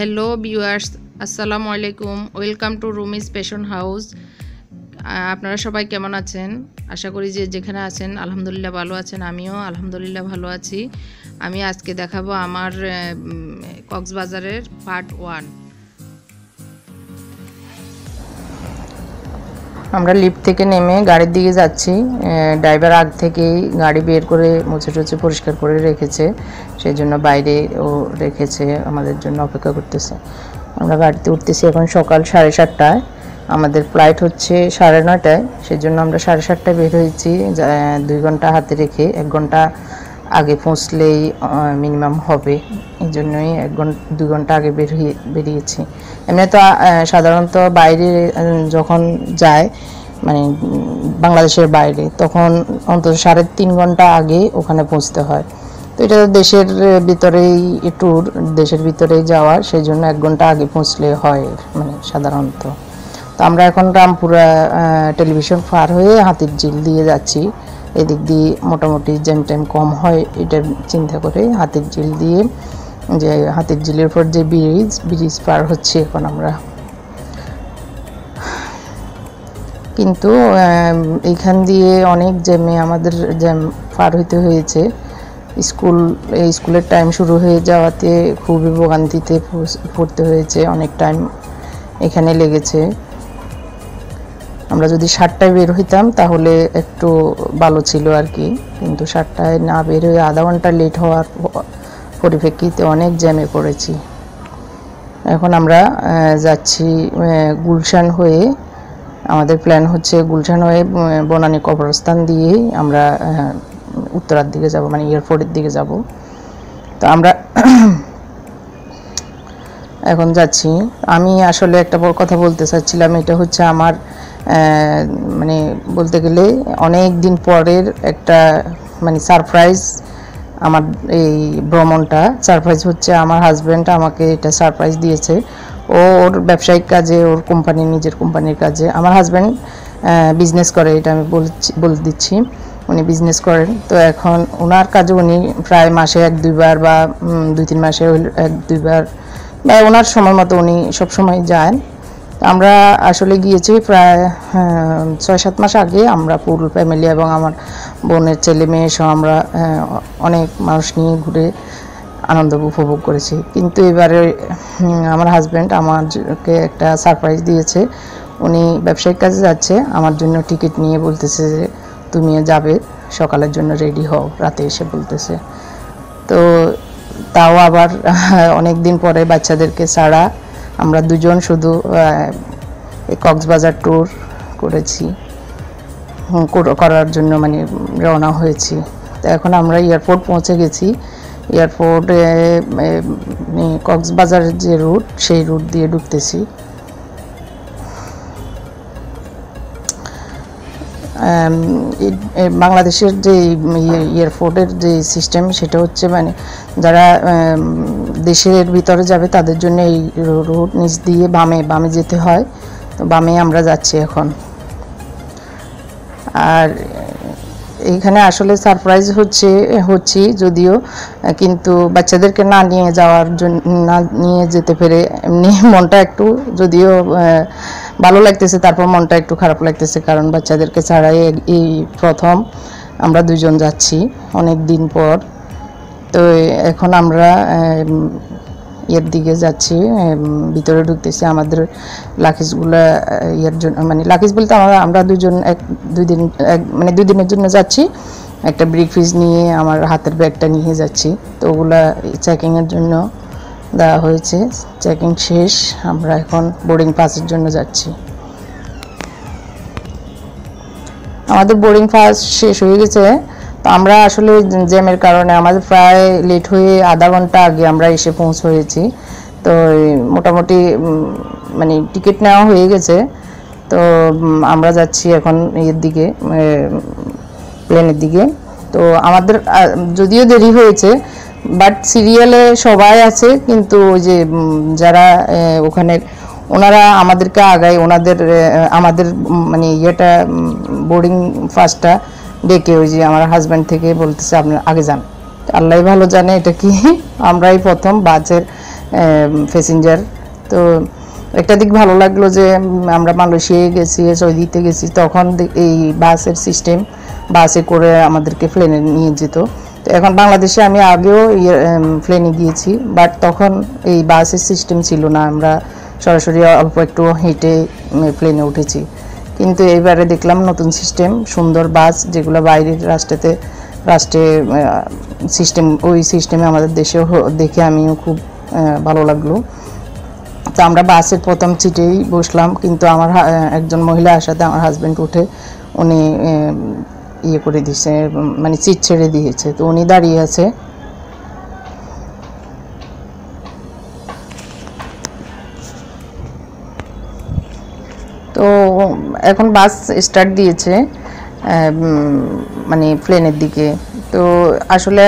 Hello viewers আসসালামু আলাইকুম welcome to Rumi's passion house আপনারা সবাই কেমন আছেন? আশা করি যে যেখানে আছেন, আলহামদুলিল্লাহ ভালো আছেন। আমিও আলহামদুলিল্লাহ ভালো আছি। আমি আজকে দেখাবো আমার কক্সবাজারের পার্ট ওয়ান আমরা লিফট থেকে নেমে গাড়ির দিকে যাচ্ছি। ড্রাইভার আগ থেকেই গাড়ি বের করে মুছে টুছে পরিষ্কার করে রেখেছে। সেই জন্য বাইরে ও রেখেছে, আমাদের জন্য অপেক্ষা করতেছে। আমরা গাড়িতে উঠতেছি এখন সকাল সাড়ে সাতটায়। আমাদের ফ্লাইট হচ্ছে সাড়ে নয়টায়। সেই জন্য আমরা সাড়ে সাতটায় বের হয়েছি। দুই ঘণ্টা হাতে রেখে, এক ঘণ্টা আগে পৌঁছলেই মিনিমাম হবে। এই জন্যই এক ঘণ্টা, দু ঘণ্টা আগে বের হয়ে বেরিয়েছি। এমনি তো সাধারণত বাইরে যখন যায় মানে বাংলাদেশের বাইরে, তখন অন্তত সাড়ে তিন ঘণ্টা আগে ওখানে পৌঁছতে হয়। তো এটা দেশের ভিতরেই ট্যুর দেশের ভিতরেই যাওয়া সেই জন্য এক ঘণ্টা আগে পৌঁছলে হয় মানে সাধারণত। তো আমরা এখন রামপুরা টেলিভিশন পার হয়ে হাতির ঝিল দিয়ে যাচ্ছি। এদিক দিয়ে মোটামুটি জ্যাম ট্যাম কম হয় এটা চিন্তা করে হাতের জিল দিয়ে যে হাতের ঝিলের পর যে ব্রিজ ব্রিজ পার হচ্ছে এখন আমরা। কিন্তু এইখান দিয়ে অনেক জ্যামে আমাদের জ্যাম পার হইতে হয়েছে। স্কুল, এই স্কুলের টাইম শুরু হয়ে যাওয়াতে খুবই ভোগান্তিতে পড়তে হয়েছে, অনেক টাইম এখানে লেগেছে। আমরা যদি সাতটায় বের হইতাম, তাহলে একটু ভালো ছিল আর কি। কিন্তু সাতটায় না বের হয়ে আধা ঘণ্টা লেট হওয়ার পরিপ্রেক্ষিতে অনেক জ্যামে পড়েছি। এখন আমরা যাচ্ছি গুলশান হয়ে। আমাদের প্ল্যান হচ্ছে গুলশান হয়ে বনানী কবরস্থান দিয়েই আমরা উত্তরার দিকে যাব মানে এয়ারপোর্টের দিকে যাব। তো আমরা এখন যাচ্ছি। আমি আসলে একটা কথা বলতে চাচ্ছিলাম, এটা হচ্ছে আমার মানে বলতে গেলে অনেক দিন পরের একটা মানে সারপ্রাইজ আমার এই ভ্রমণটা। সারপ্রাইজ হচ্ছে আমার হাজব্যান্ড আমাকে এটা সারপ্রাইজ দিয়েছে। ও ওর ব্যবসায়িক কাজে, ওর কোম্পানি নিজের কোম্পানির কাজে। আমার হাজব্যান্ড বিজনেস করে, এটা আমি বলছি, বলে দিচ্ছি। উনি বিজনেস করেন। তো এখন ওনার কাজে উনি প্রায় মাসে এক, দুইবার বা দুই, তিন মাসে এক, দুইবার। বা ওনার সময় মতো উনি সব সময় যান। আমরা আসলে গিয়েছি প্রায় ছয় সাত মাস আগে আমরা পুরো ফ্যামিলি এবং আমার বোনের ছেলে মেয়ে সহ আমরা অনেক মানুষ নিয়ে ঘুরে আনন্দ উপভোগ করেছি। কিন্তু এবারে আমার হাজব্যান্ড আমাকে একটা সারপ্রাইজ দিয়েছে। উনি ব্যবসায়িক কাজে যাচ্ছে, আমার জন্য টিকিট নিয়ে বলতেছে যে তুমিও যাবে, সকালের জন্য রেডি হও। রাতে এসে বলতেছে। তো তাও আবার অনেক দিন পরে বাচ্চাদেরকে ছাড়া আমরা দুজন শুধু কক্সবাজার ট্যুর করেছি করার জন্য মানে রওনা হয়েছি। তো এখন আমরা এয়ারপোর্ট পৌঁছে গেছি। এয়ারপোর্টে কক্সবাজারের যে রুট সেই রুট দিয়ে ঢুকতেছি। বাংলাদেশের যে এয়ারপোর্টের যে সিস্টেম সেটা হচ্ছে মানে যারা দেশের ভিতরে যাবে, তাদের জন্য এই রোড নিচ দিয়ে বামে বামে যেতে হয়। তো বামে আমরা যাচ্ছি এখন। আর এইখানে আসলে সারপ্রাইজ হচ্ছে, হচ্ছি যদিও, কিন্তু বাচ্চাদেরকে না নিয়ে যাওয়ার জন্য, না নিয়ে যেতে পেরে এমনি মনটা একটু যদিও ভালো লাগতেছে, তারপর মনটা একটু খারাপ লাগতেছে, কারণ বাচ্চাদেরকে ছাড়াই এই- প্রথম আমরা দুজন যাচ্ছি অনেক দিন পর। তো এখন আমরা ইয়ের দিকে যাচ্ছি ভিতরে ঢুকতেছি। আমাদের লাকিজগুলো ইয়ের জন্য মানে লাকিজ বলতে আমরা আমরা দুজন এক, দুই দিন, এক মানে দুই দিনের জন্য যাচ্ছি। একটা ব্রিক ফিজ নিয়ে, আমার হাতের ব্যাগটা নিয়ে যাচ্ছি। তো ওগুলা চেকিংয়ের জন্য দেওয়া হয়েছে। চেকিং শেষ, আমরা এখন বোর্ডিং পাসের জন্য যাচ্ছি। আমাদের বোর্ডিং পাস শেষ হয়ে গেছে। তো আমরা আসলে জ্যামের কারণে আমাদের প্রায় লেট হয়ে আধা ঘণ্টা আগে আমরা এসে পৌঁছ হয়েছি তো মোটামুটি মানে টিকিট নেওয়া হয়ে গেছে। তো আমরা যাচ্ছি এখন ইয়ের দিকে প্লেনের দিকে। তো আমাদের যদিও দেরি হয়েছে বাট সিরিয়ালে সবাই আছে কিন্তু ওই যে যারা আহ, ওখানে ওনারা আমাদেরকে আগায় ওনাদের আমাদের মানে ইয়েটা বোর্ডিং ফার্স্টটা ডেকে ওই যে আমার হাজব্যান্ড থেকে বলতেছে আপনার আগে যান। আল্লাহ ভালো জানে এটা কি। আমরাই প্রথম বাসের প্যাসেঞ্জার তো একটা দিক ভালো লাগল যে আমরা মালয়েশিয়ায় গেছি, সৌদিতে গেছি, তখন এই বাসের সিস্টেম বাসে করে আমাদেরকে প্লেনে নিয়ে যেত। তো এখন বাংলাদেশে আমি আগেও প্লেনে গিয়েছি বাট তখন এই বাসের সিস্টেম ছিল না। আমরা সরাসরি অল্প একটু হেঁটে প্লেনে উঠেছি। কিন্তু এইবারে দেখলাম নতুন সিস্টেম সুন্দর বাস যেগুলো বাইরের রাষ্ট্রেতে, রাষ্ট্রে সিস্টেম ওই সিস্টেমে আমাদের দেশেও দেখে আমিও খুব ভালো লাগল। তো আমরা বাসের প্রথম সিটেই বসলাম, কিন্তু আমার একজন মহিলা আসাতে আমার হাজব্যান্ড উঠে উনি ইয়ে করে দিয়েছে মানে সিট ছেড়ে দিয়েছে। তো উনি দাঁড়িয়ে আছে তো এখন বাস স্টার্ট দিয়েছে মানে প্লেনের দিকে। তো আসলে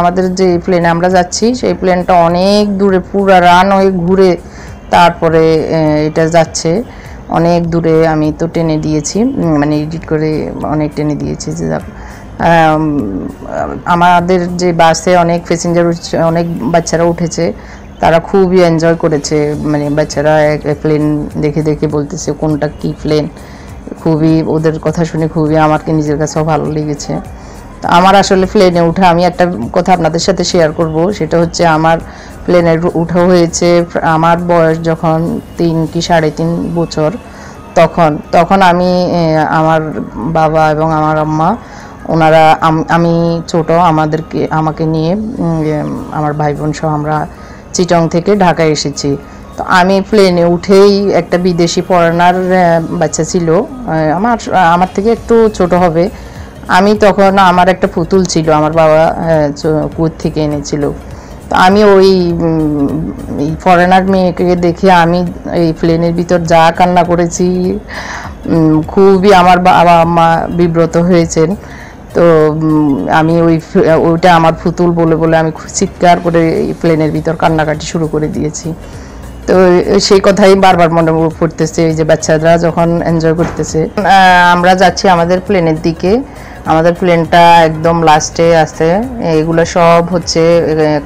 আমাদের যে প্লেনে আমরা যাচ্ছি, সেই প্লেনটা অনেক দূরে, পুরো রান হয়ে ঘুরে তারপরে এটা যাচ্ছে। অনেক দূরে আমি তো টেনে দিয়েছি মানে এডিট করে অনেক টেনে দিয়েছি যে আমাদের যে বাসে অনেক প্যাসেঞ্জার অনেক বাচ্চারা উঠেছে। তারা খুবই এনজয় করেছে মানে বাচ্চারা প্লেন দেখে দেখে বলতেছে, কোনটা কি প্লেন খুবই ওদের কথা শুনে খুবই আমাকে নিজের কাছেও ভালো লেগেছে। তো আমার আসলে প্লেনে উঠে, আমি একটা কথা আপনাদের সাথে শেয়ার করব, সেটা হচ্ছে আমার প্লেনে উঠা হয়েছে আমার বয়স যখন তিন কি সাড়ে তিন বছর, তখন তখন আমি আমার বাবা এবং আমার আম্মা, ওনারা আমি ছোট, আমাদেরকে, আমাকে নিয়ে আমার ভাই বোন সহ আমরা চিটং থেকে ঢাকায় এসেছি। তো আমি প্লেনে উঠেই একটা বিদেশি ফরেনার বাচ্চা ছিল। আমার আমার থেকে একটু ছোট হবে। আমি তখন আমার একটা পুতুল ছিল, আমার বাবা চ- থেকে এনেছিল। তো আমি ওই ফরেনার মেয়েকে দেখে আমি এই প্লেনের ভিতর যা কান্না করেছি খুবই আমার বাবা মা বিব্রত হয়েছেন। তো আমি ওই ওইটা আমার পুতুল বলে বলে আমি চিৎকার করে প্লেনের ভিতর কান্নাকাটি শুরু করে দিয়েছি। তো সেই কথাই বারবার মনে পড়তেছে এই যে বাচ্চারা যখন এনজয় করতেছে। আমরা যাচ্ছি আমাদের প্লেনের দিকে। আমাদের প্লেনটা একদম লাস্টে আছে। এগুলো সব হচ্ছে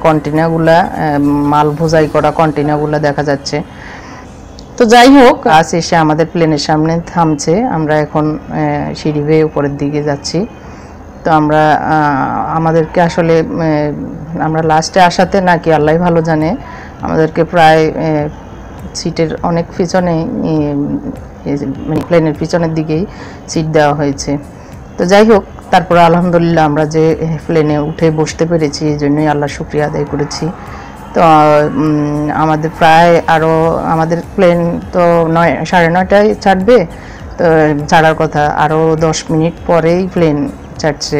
কন্টেনারগুলা মাল ভোজাই করা কন্টেনারগুলা দেখা যাচ্ছে। তো যাই হোক, আজ এসে আমাদের প্লেনের সামনে থামছে। আমরা এখন সিঁড়ি বেয়ে উপরের দিকে যাচ্ছি। তো আমরা আমাদেরকে আসলে আমরা লাস্টে আসাতে নাকি আল্লাহ ভালো জানে, আমাদেরকে প্রায় সিটের অনেক পিছনে মানে প্লেনের পিছনের দিকেই সিট দেওয়া হয়েছে। তো যাই হোক, তারপর আলহামদুলিল্লাহ আমরা যে প্লেনে উঠে বসতে পেরেছি, এই জন্যই আল্লাহ শুক্রিয়া আদায় করেছি। তো আমাদের প্রায় আরও আমাদের প্লেন তো নয়, সাড়ে নয়টায় ছাড়বে, তো ছাড়ার কথা আরও দশ মিনিট পরেই প্লেন ছাড়ছে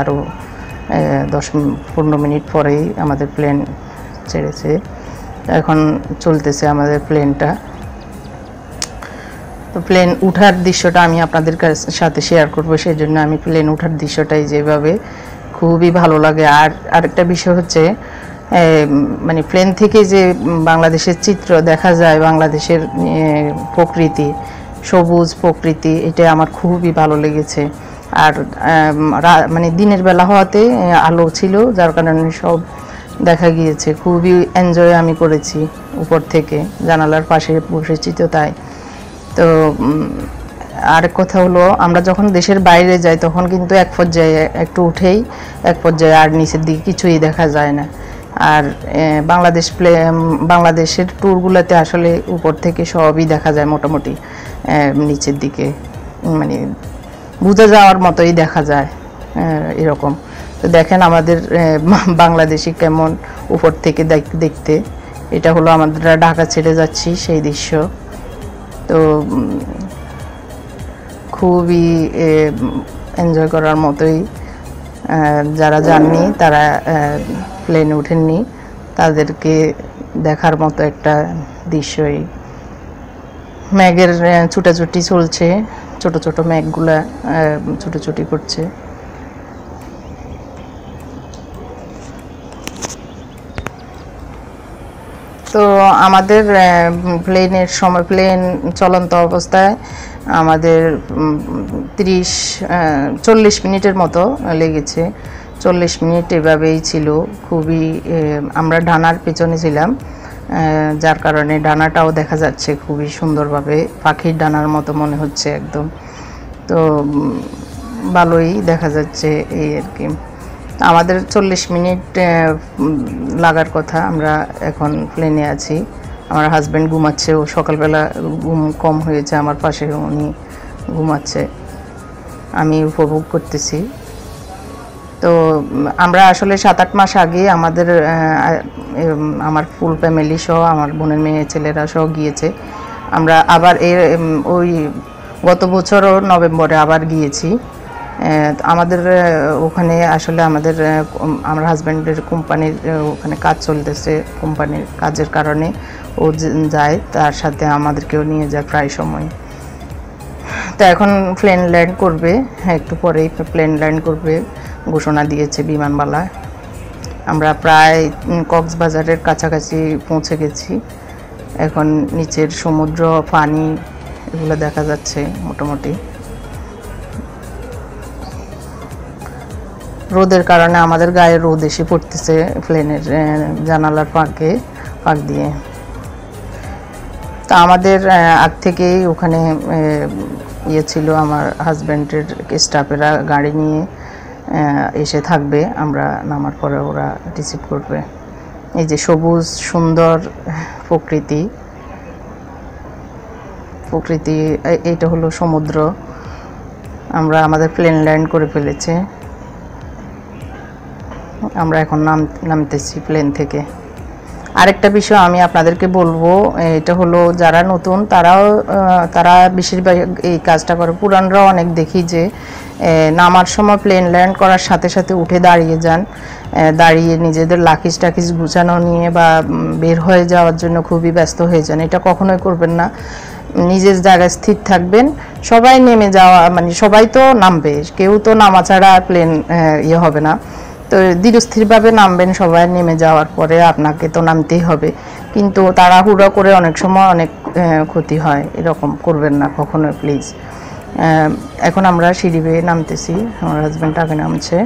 আরও দশ পনেরো মিনিট পরেই আমাদের প্লেন ছেড়েছে। এখন চলতেছে আমাদের প্লেনটা। তো প্লেন উঠার দৃশ্যটা আমি আপনাদের সাথে শেয়ার করব সেই জন্য আমি প্লেন উঠার দৃশ্যটাই যেভাবে খুবই ভালো লাগে। আর আরেকটা বিষয় হচ্ছে মানে প্লেন থেকে যে বাংলাদেশের চিত্র দেখা যায়, বাংলাদেশের প্রকৃতি, সবুজ প্রকৃতি, এটা আমার খুবই ভালো লেগেছে। আর মানে দিনের বেলা হওয়াতে আলো ছিল, যার কারণে সব দেখা গিয়েছে। খুবই এনজয় আমি করেছি উপর থেকে, জানালার পাশে বসেছি তো তাই। তো আরেক কথা হলো, আমরা যখন দেশের বাইরে যাই, তখন কিন্তু এক পর্যায়ে একটু উঠেই, এক পর্যায়ে আর নিচের দিকে কিছুই দেখা যায় না। আর বাংলাদেশ প্লে বাংলাদেশের ট্যুরগুলোতে আসলে উপর থেকে সবই দেখা যায় মোটামুটি নিচের দিকে। মানে বুঝে যাওয়ার মতোই দেখা যায় এরকম। তো দেখেন আমাদের বাংলাদেশি কেমন উপর থেকে দেখ- দেখতে। এটা হলো আমরা ঢাকা ছেড়ে যাচ্ছি সেই দৃশ্য। তো খুবই এনজয় করার মতোই যারা যাননি, তারা প্লেনে ওঠেননি তাদেরকে দেখার মতো একটা দৃশ্যই। ম্যাগের ছুটাছুটি চলছে। ছোট ছোট ম্যাগগুলা ছুটোছুটি করছে। তো আমাদের প্লেনের সময় প্লেন চলন্ত অবস্থায় আমাদের তিরিশ চল্লিশ মিনিটের মতো লেগেছে। চল্লিশ মিনিট এভাবেই ছিল। খুবই আমরা ডানার পেছনে ছিলাম। যার কারণে ডানাটাও দেখা যাচ্ছে খুবই সুন্দরভাবে। পাখির ডানার মতো মনে হচ্ছে একদম। তো ভালোই দেখা যাচ্ছে এই আর কি। আমাদের চল্লিশ মিনিট লাগার কথা আমরা এখন প্লেনে আছি। আমার হাজব্যান্ড ঘুমাচ্ছে, ও সকালবেলা ঘুম কম হয়েছে, আমার পাশে উনি ঘুমাচ্ছে। আমি উপভোগ করতেছি। তো আমরা আসলে সাত আট মাস আগে আমাদের আমার ফুল ফ্যামিলি সহ, আমার বোনের মেয়ে ছেলেরা সহ গিয়েছে। আমরা আবার এর ওই গত বছরও নভেম্বরে আবার গিয়েছি। আমাদের ওখানে আসলে আমাদের আমার হাজব্যান্ডের কোম্পানির ওখানে কাজ চলতেছে কোম্পানির কাজের কারণে। ও যায়, তার সাথে আমাদেরকেও নিয়ে যায় প্রায় সময়। তো এখন প্লেন ল্যান্ড করবে, একটু পরেই প্লেন ল্যান্ড করবে। ঘোষণা দিয়েছে বিমানবালা আমরা প্রায় কক্সবাজারের কাছাকাছি পৌঁছে গেছি। এখন নিচের সমুদ্র, পানি, এগুলো দেখা যাচ্ছে মোটামুটি। রোদের কারণে আমাদের গায়ে রোদ এসে পড়তেছে প্লেনের জানালার ফাঁকে পাক দিয়ে। তা আমাদের আগ থেকেই ওখানে ইয়ে ছিল আমার হাজব্যান্ডের, স্টাফেরা গাড়ি নিয়ে এসে থাকবে। আমরা নামার পরে ওরা রিসিভ করবে। এই যে সবুজ, সুন্দর প্রকৃতি। প্রকৃতি এইটা হলো সমুদ্র। আমরা আমাদের প্লেন ল্যান্ড করে ফেলেছে। আমরা এখন নাম, নামতেছি প্লেন থেকে। আরেকটা বিষয় আমি আপনাদেরকে বলব, এটা হলো যারা নতুন, তারাও তারা বেশিরভাগ এই কাজটা করে। পুরানরাও অনেক দেখি যে নামার সময় প্লেন ল্যান্ড করার সাথে সাথে উঠে দাঁড়িয়ে যান। দাঁড়িয়ে নিজেদের লাকিজ টাকিজ গুছানো নিয়ে বা বের হয়ে যাওয়ার জন্য খুবই ব্যস্ত হয়ে যান। এটা কখনোই করবেন না। নিজের জায়গায় স্থির থাকবেন। সবাই নেমে যাওয়া মানে সবাই তো নামবে, কেউ তো নামা ছাড়া প্লেন ইয়ে হবে না। তো ধীরস্থিরভাবে নামবেন সবাই, নেমে যাওয়ার পরে আপনাকে তো নামতেই হবে। কিন্তু তাড়াহুড়ো করে অনেক সময় অনেক ক্ষতি হয়, এরকম করবেন না কখনো, প্লিজ। এখন আমরা সিঁড়ি বেয়ে নামতেছি, আমার হাজব্যান্ড আগে নামছে।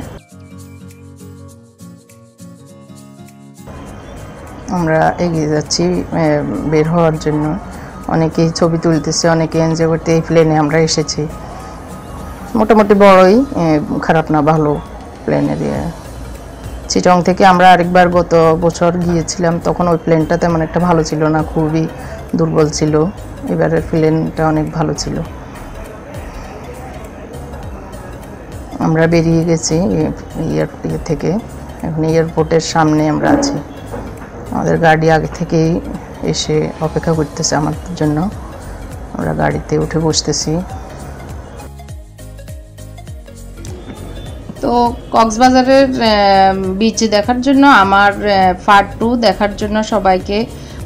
আমরা এগিয়ে যাচ্ছি বের হওয়ার জন্য। অনেকেই ছবি তুলতেছে, অনেকে এনজয় করতে, এই প্লেনে আমরা এসেছি। মোটামুটি বড়ই খারাপ না, ভালো প্লেনের ইয়ে চিটং থেকে আমরা আরেকবার গত বছর গিয়েছিলাম, তখন ওই প্লেনটা তেমন একটা ভালো ছিল না, খুবই দুর্বল ছিল। এবারের প্লেনটা অনেক ভালো ছিল। আমরা বেরিয়ে গেছি ইয়ার ইয়ে থেকে। এখন এয়ারপোর্টের সামনে আমরা আছি। আমাদের গাড়ি আগে থেকেই এসে অপেক্ষা করতেছে আমাদের জন্য। আমরা গাড়িতে উঠে বসতেছি। তো কক্সবাজারের বিচ দেখার জন্য, আমার পার্ট টু দেখার জন্য সবাইকে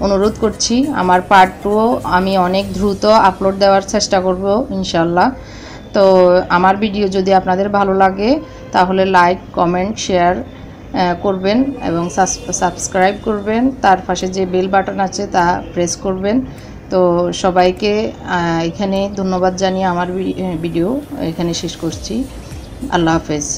অনুরোধ করছি। আমার পার্ট টু আমি অনেক দ্রুত আপলোড দেওয়ার চেষ্টা করব ইনশাল্লাহ তো আমার ভিডিও যদি আপনাদের ভালো লাগে, তাহলে লাইক কমেন্ট শেয়ার করবেন এবং সাবস্ক্রাইব করবেন। তার পাশে যে বেল বাটন আছে, তা প্রেস করবেন। তো সবাইকে এখানে ধন্যবাদ জানিয়ে আমার ভিডিও এখানে শেষ করছি। আল্লাহ হাফেজ।